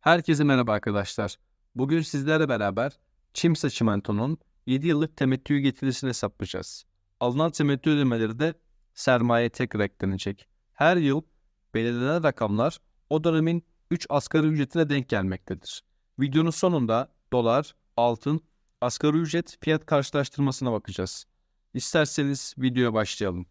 Herkese merhaba arkadaşlar. Bugün sizlerle beraber Çimsa Çimento'nun 7 yıllık temettü getirisini hesaplayacağız. Alınan temettü ödemeleri de sermaye tekrar eklenecek. Her yıl belirlenen rakamlar o dönemin 3 asgari ücretine denk gelmektedir. Videonun sonunda dolar, altın, asgari ücret fiyat karşılaştırmasına bakacağız. İsterseniz videoya başlayalım.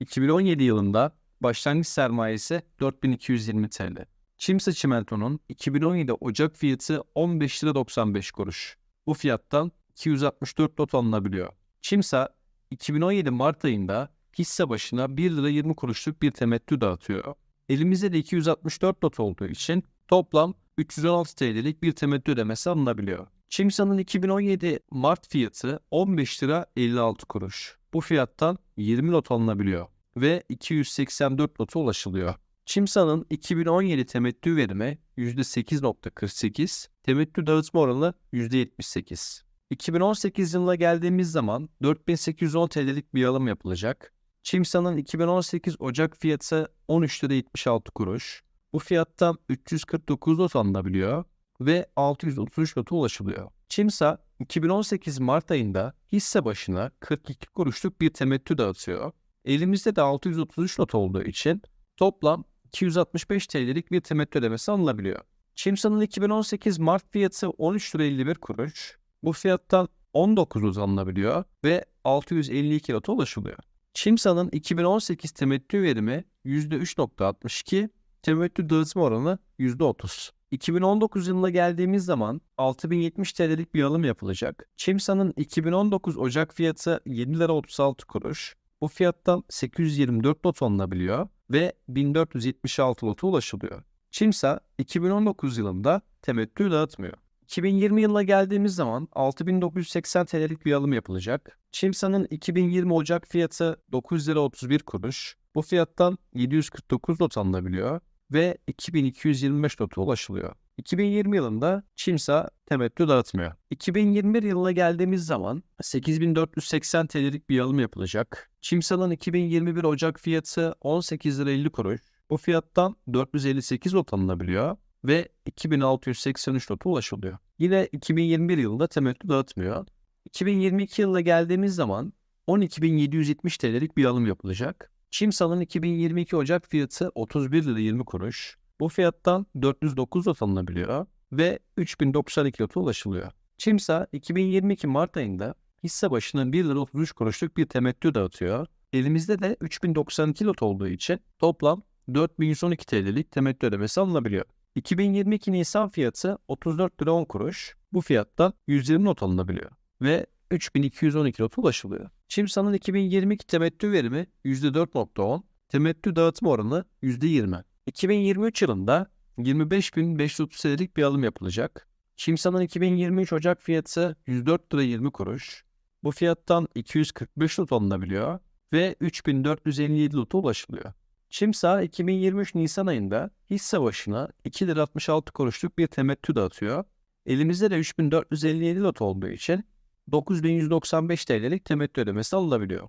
2017 yılında başlangıç sermayesi 4220 TL. Çimsa Çimento'nun 2017 Ocak fiyatı 15 lira 95 kuruş. Bu fiyattan 264 lot alınabiliyor. Çimsa 2017 Mart ayında hisse başına 1 lira 20 kuruşluk bir temettü dağıtıyor. Elimizde de 264 lot olduğu için toplam 316 TL'lik bir temettü ödemesi alınabiliyor. Çimsa'nın 2017 Mart fiyatı 15 lira 56 kuruş. Bu fiyattan 20 lot alınabiliyor ve 284 lota ulaşılıyor. Çimsa'nın 2017 temettü verimi %8.48, temettü dağıtma oranı %78. 2018 yılına geldiğimiz zaman 4810 TL'lik bir alım yapılacak. Çimsa'nın 2018 Ocak fiyatı 13 lira 76 kuruş. Bu fiyattan 349 lot alınabiliyor ve 633 lota ulaşılıyor. Çimsa 2018 Mart ayında hisse başına 42 kuruşluk bir temettü dağıtıyor. Elimizde de 633 lot olduğu için toplam 265 TL'lik bir temettü ödemesi alınabiliyor. Çimsa'nın 2018 Mart fiyatı 13 lira 51 kuruş. Bu fiyattan 19 lot alınabiliyor ve 652 lota ulaşılıyor. Çimsa'nın 2018 temettü verimi %3.62, temettü dağıtma oranı %30. 2019 yılına geldiğimiz zaman 6070 TL'lik bir alım yapılacak. Çimsa'nın 2019 Ocak fiyatı 7 lira 36 kuruş. Bu fiyattan 824 lot alınabiliyor ve 1476 lota ulaşılıyor. Çimsa 2019 yılında temettü dağıtmıyor. 2020 yılına geldiğimiz zaman 6980 TL'lik bir alım yapılacak. Çimsa'nın 2020 Ocak fiyatı 9 lira 31 kuruş. Bu fiyattan 749 lot alınabiliyor ve 2225 lota ulaşılıyor. 2020 yılında Çimsa temettü dağıtmıyor. 2021 yılına geldiğimiz zaman 8480 TL'lik bir alım yapılacak. Çimsa'nın 2021 Ocak fiyatı 18 lira 50 kuruş. Bu fiyattan 458 lot alınabiliyor ve 2683 lota ulaşılıyor. Yine 2021 yılında temettü dağıtmıyor. 2022 yılına geldiğimiz zaman 12.770 TL'lik bir alım yapılacak. Çimsa'nın 2022 Ocak fiyatı 31 lira 20 kuruş. Bu fiyattan 409 lot alınabiliyor ve 3092 lota ulaşılıyor. Çimsa 2022 Mart ayında hisse başına 1 lira 33 kuruşluk bir temettü dağıtıyor. Elimizde de 3092 lot olduğu için toplam 4112 TL'lik temettü ödemesi alınabiliyor. 2022 Nisan fiyatı 34 lira 10 kuruş. Bu fiyattan 120 not alınabiliyor ve 3212 lot ulaşılıyor. Çimsa'nın 2022 temettü verimi %4.10, temettü dağıtma oranı %20. 2023 yılında 25.530 TL'lik bir alım yapılacak. Çimsa'nın 2023 Ocak fiyatı 104 lira 20 kuruş. Bu fiyattan 245 lot alınabiliyor ve 3457 lota ulaşılıyor. Çimsa 2023 Nisan ayında hisse başına 2 lira 66 kuruşluk bir temettü dağıtıyor. Elimizde de 3457 lot olduğu için 9195 TL'lik temettü ödemesi alınabiliyor.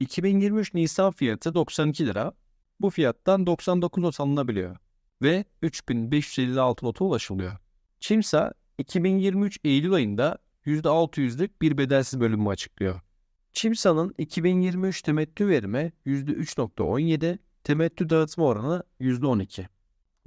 2023 Nisan fiyatı 92 lira. Bu fiyattan 99 lot alınabiliyor ve 3556 lota ulaşılıyor. Çimsa 2023 Eylül ayında %600'lük bir bedelsiz bölümü açıklıyor. Çimsa'nın 2023 temettü verimi %3.17, temettü dağıtma oranı %12.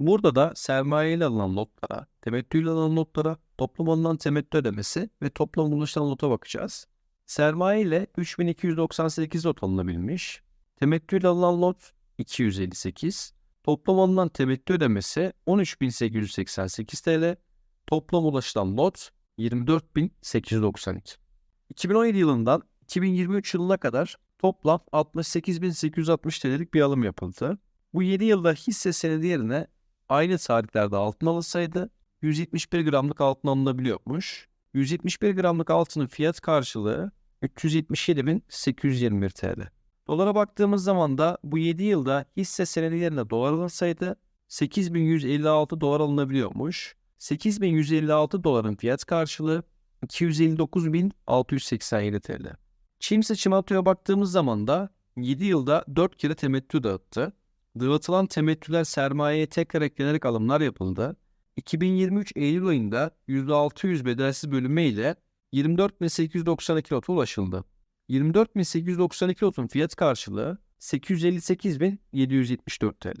Burada da sermayeyle alınan notlara, temettüyle alınan notlara, toplam alınan temettü ödemesi ve toplam ulaşılan nota bakacağız. Sermaye ile 3298 not alınabilmiş. Temettüyle alınan not 258. Toplam alınan temettü ödemesi 13.888 TL. Toplam ulaşılan lot 24.892. 2017 yılından 2023 yılına kadar toplam 68.860 TL'lik bir alım yapıldı. Bu 7 yılda hisse senedi yerine aynı tarihlerde altın alınsaydı 171 gramlık altın alınabiliyormuş. 171 gramlık altının fiyat karşılığı 377.821 TL. Dolara baktığımız zaman da bu 7 yılda hisse senedi yerine dolar alınsaydı 8156 dolar alınabiliyormuş. 8156 doların fiyat karşılığı 259.687 TL. Çimsa Çimento'ya baktığımız zaman da 7 yılda 4 kere temettü dağıttı. Dağıtılan temettüler sermayeye tekrar eklenerek alımlar yapıldı. 2023 Eylül ayında %600 bedelsiz bölünme ile 24.892 lota ulaşıldı. 24.892 lotun fiyat karşılığı 858.774 TL.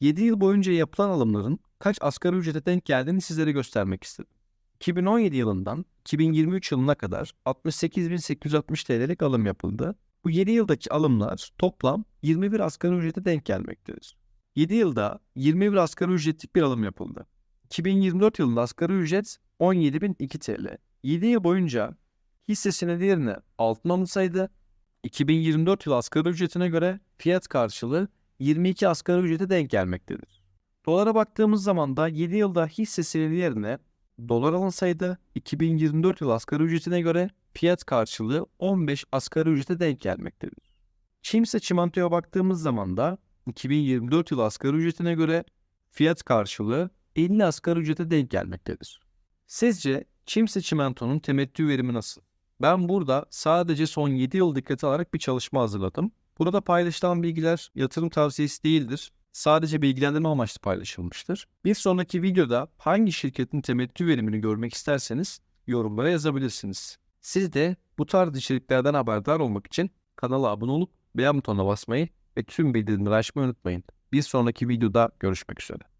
7 yıl boyunca yapılan alımların kaç asgari ücrete denk geldiğini sizlere göstermek istedim. 2017 yılından 2023 yılına kadar 68.860 TL'lik alım yapıldı. Bu 7 yıldaki alımlar toplam 21 asgari ücrete denk gelmektedir. 7 yılda 21 asgari ücretlik bir alım yapıldı. 2024 yılında asgari ücret 17.002 TL. 7 yıl boyunca hisse senedi yerine altın alınsaydı 2024 yıl asgari ücretine göre fiyat karşılığı 22 asgari ücrete denk gelmektedir. Dolara baktığımız zaman da 7 yılda hisse senedi yerine dolar alınsaydı 2024 yıl asgari ücretine göre fiyat karşılığı 15 asgari ücrete denk gelmektedir. Çimse çimentoya baktığımız zaman da 2024 yıl asgari ücretine göre fiyat karşılığı 50 asgari ücrete denk gelmektedir. Sizce Çimse çimentonun temettü verimi nasıl? Ben burada sadece son 7 yıl dikkate alarak bir çalışma hazırladım. Burada paylaşılan bilgiler yatırım tavsiyesi değildir. Sadece bilgilendirme amaçlı paylaşılmıştır. Bir sonraki videoda hangi şirketin temettü verimini görmek isterseniz yorumlara yazabilirsiniz. Siz de bu tarz içeriklerden haberdar olmak için kanala abone olup beğen butonuna basmayı ve tüm bildirimleri açmayı unutmayın. Bir sonraki videoda görüşmek üzere.